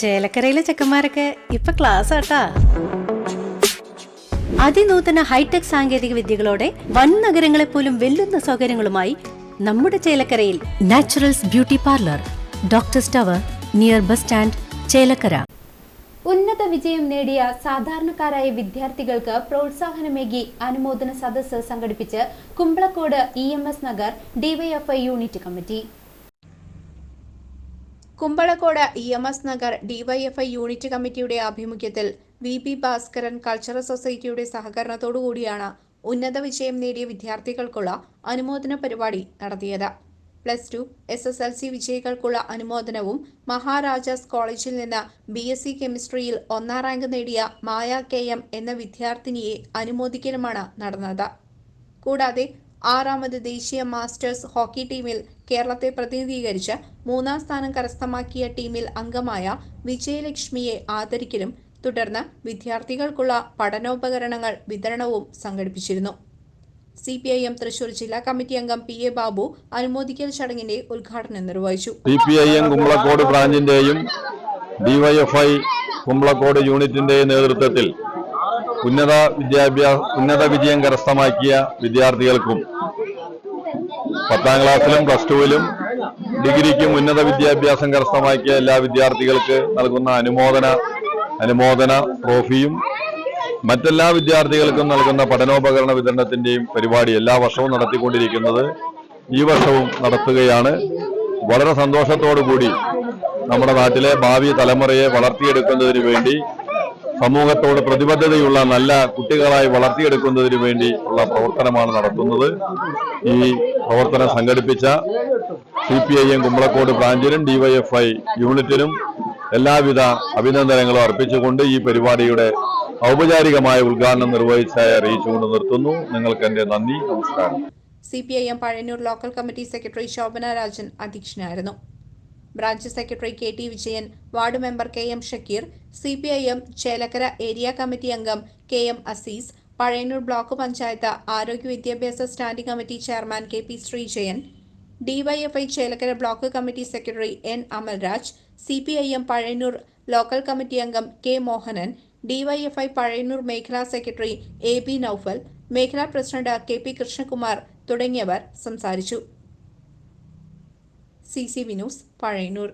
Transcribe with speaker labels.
Speaker 1: ചേലക്കരയിലെ ചെക്കന്മാരൊക്കെ ഇപ്പൊ ക്ലാസ് ആട്ടാ അതിനൂതന ഹൈടെക് സാങ്കേതിക വിദ്യകളോടെ വൻ നഗരങ്ങളെ പോലും വെല്ലുന്ന സൗകര്യങ്ങളുമായി നമ്മുടെ ചേലക്കരയിൽ naturals beauty parlour doctor tower near bus stand Chelakkara.
Speaker 2: ഉന്നത വിജയം നേടിയ സാധാരണക്കാരായ വിദ്യാർത്ഥികൾക്ക് പ്രോത്സാഹനമേകി അനുമോദന സദസ്സ് സംഘടിപ്പിച്ച് Kumbalakode E M S Nagar DYFI unit committee.
Speaker 3: Kumbalakode E M S Nagar DYFI unit കമ്മിറ്റിയുടെ ആഭിമുഖ്യത്തിൽ വി പി ഭാസ്കരൻ കൾച്ചറൽ സൊസൈറ്റിയുടെ സഹകരണത്തോടുകൂടിയാണ് ഉന്നത വിജയം നേടിയ വിദ്യാർത്ഥികൾക്കുള്ള അനുമോദന പരിപാടി നടത്തിയത്. Plus two S S L C വിജയികൾക്കുള്ള അനുമോദനവും മഹാരാജാസ് കോളേജിൽ നിന്ന് ബി എസ് സി കെമിസ്ട്രിയിൽ ഒന്നാം റാങ്ക് നേടിയ മായ കെ എം എന്ന വിദ്യാർത്ഥിനിയെ അനുമോദിക്കലുമാണ് നടന്നത്. കൂടാതെ ആറാമത് ദേശീയ മാസ്റ്റേഴ്സ് ഹോക്കി ടീമിൽ കേരളത്തെ പ്രതിനിധീകരിച്ച് മൂന്നാം സ്ഥാനം കരസ്ഥമാക്കിയ ടീമിൽ അംഗമായ വിജയലക്ഷ്മിയെ ആദരിക്കലും തുടർന്ന് വിദ്യാർത്ഥികൾക്കുള്ള പഠനോപകരണങ്ങൾ വിതരണവും സംഘടിപ്പിച്ചിരുന്നു. C P I M Thrissur ജില്ലാ കമ്മിറ്റി അംഗം പി എ ബാബു അനുമോദിക്കൽ ചടങ്ങിന്റെ ഉദ്ഘാടനം നിർവഹിച്ചു.
Speaker 4: C P I M Kumbalakode ബ്രാഞ്ചിന്റെയും DYFI Kumbalakode യൂണിറ്റിന്റെയും നേതൃത്വത്തിൽ ഉന്നത വിദ്യാഭ്യാസ ഉന്നത വിജയം കരസ്ഥമാക്കിയ വിദ്യാർത്ഥികൾക്കും പത്താം ക്ലാസ്സിലും പ്ലസ് ടുവിലും ഡിഗ്രിക്കും ഉന്നത വിദ്യാഭ്യാസം കരസ്ഥമാക്കിയ എല്ലാ വിദ്യാർത്ഥികൾക്ക് നൽകുന്ന അനുമോദന അനുമോദന ട്രോഫിയും മറ്റെല്ലാ വിദ്യാർത്ഥികൾക്കും നൽകുന്ന പഠനോപകരണ വിതരണത്തിന്റെയും പരിപാടി എല്ലാ വർഷവും നടത്തിക്കൊണ്ടിരിക്കുന്നത് ഈ വർഷവും നടത്തുകയാണ്. വളരെ സന്തോഷത്തോടു കൂടി നമ്മുടെ നാട്ടിലെ ഭാവി തലമുറയെ വളർത്തിയെടുക്കുന്നതിന് വേണ്ടി സമൂഹത്തോട് പ്രതിബദ്ധതയുള്ള നല്ല കുട്ടികളായി വളർത്തിയെടുക്കുന്നതിന് വേണ്ടി ഉള്ള പ്രവർത്തനമാണ് നടത്തുന്നത്. ഈ പ്രവർത്തനം സംഘടിപ്പിച്ച C P I M Kumbalakode ബ്രാഞ്ചിനും DYFI യൂണിറ്റിനും എല്ലാവിധ അഭിനന്ദനങ്ങളും അർപ്പിച്ചുകൊണ്ട് ഈ പരിപാടിയുടെ ഔപചാരികമായ ഉദ്ഘാടനം നിർവഹിച്ചായി അറിയിച്ചുകൊണ്ട് നിർത്തുന്നു. നിങ്ങൾക്ക് എന്റെ നന്ദി. നമസ്കാരം.
Speaker 3: C P I M Pazhayannur local committee secretary Shobhana Rajan അധ്യക്ഷനായിരുന്നു. Branch secretary K T Vijayan ward member K M Shakeer C P I M Chelakkara area committee അംഗം K M Azeez Pazhayannur block panchayat ആരോഗ്യ വിദ്യാഭ്യാസ standing committee chairman K P Sreejayan DYFI Chelakkara block committee secretary N Amalraj C P I M Pazhayannur local committee അംഗം K Mohanan DYFI Pazhayannur മേഖലാ secretary A B Noufal മേഖലാ president K P Krishnakumar തുടങ്ങിയവർ സംസാരിച്ചു. C C വിനൂസ് Pazhayannur